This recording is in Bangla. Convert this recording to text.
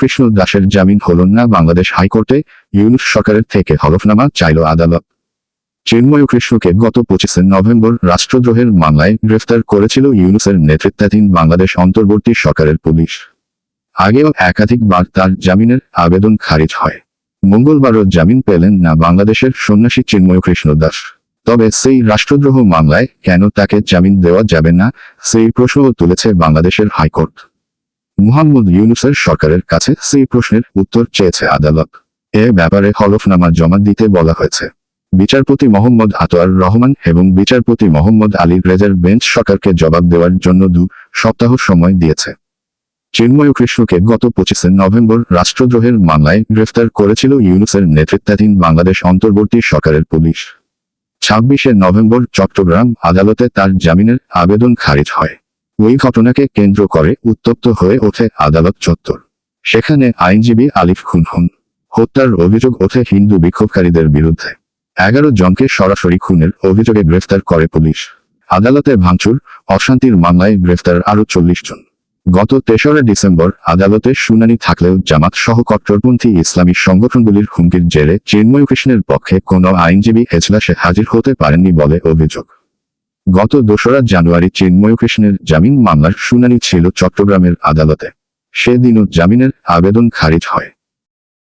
কৃষ্ণ দাসের জামিন হল না বাংলাদেশ হাইকোর্টে, ইউনুস সরকারের থেকে হলফনামা চাইল আদালত। কৃষ্ণকে গত পঁচিশে নভেম্বর রাষ্ট্রদ্রোহের মামলায় গ্রেফতার করেছিল ইউনুসের নেতৃত্বাধীন বাংলাদেশ অন্তর্বর্তী সরকারের পুলিশ। আগেও একাধিকবার তার জামিনের আবেদন খারিজ হয়। মঙ্গলবারও জামিন পেলেন না বাংলাদেশের সন্ন্যাসী চিন্ময় কৃষ্ণ দাস। তবে সেই রাষ্ট্রদ্রোহ মামলায় কেন তাকে জামিন দেওয়া যাবে না, সেই প্রশ্নও তুলেছে বাংলাদেশের হাইকোর্ট। মুহাম্মদ ইউনুসের সরকারের কাছে সেই প্রশ্নের উত্তর চেয়েছে আদালত। এ ব্যাপারে হলফনামা জমা দিতে বলা হয়েছে। বিচারপতি মোহাম্মদ আতোয়ার রহমান এবং বিচারপতি মোহাম্মদ আলী রেজার বেঞ্চ সরকারকে জবাব দেওয়ার জন্য দু সপ্তাহ সময় দিয়েছে। চিন্ময় কৃষ্ণকে গত পঁচিশে নভেম্বর রাষ্ট্রদ্রোহের মামলায় গ্রেফতার করেছিল ইউনুসের নেতৃত্বাধীন বাংলাদেশ অন্তর্বর্তী সরকারের পুলিশ। ছাব্বিশে নভেম্বর চট্টগ্রাম আদালতে তার জামিনের আবেদন খারিজ হয়। ওই ঘটনাকে কেন্দ্র করে উত্তপ্ত হয়ে ওঠে আদালত চত্বর। সেখানে আইনজীবী আলিফ খুন হন হত্যার অভিযোগ ওঠে হিন্দু বিক্ষোভকারীদের বিরুদ্ধে। এগারো জনকে সরাসরি খুনের অভিযোগে গ্রেফতার করে পুলিশ। আদালতে ভাঙচুর, অশান্তির মামলায় গ্রেফতার আরও চল্লিশ জন। গত তেসরা ডিসেম্বর আদালতে শুনানি থাকলেও জামাত সহ কট্টরপন্থী ইসলামী সংগঠনগুলির হুমকির জেরে চিন্ময় কৃষ্ণের পক্ষে কোনো আইনজীবী এজলাসে হাজির হতে পারেননি বলে অভিযোগ। গত দোসরা জানুয়ারি চিন্ময় কৃষ্ণের জামিন মামলার শুনানি ছিল চট্টগ্রামের আদালতে। সেদিনও জামিনের আবেদন খারিজ হয়।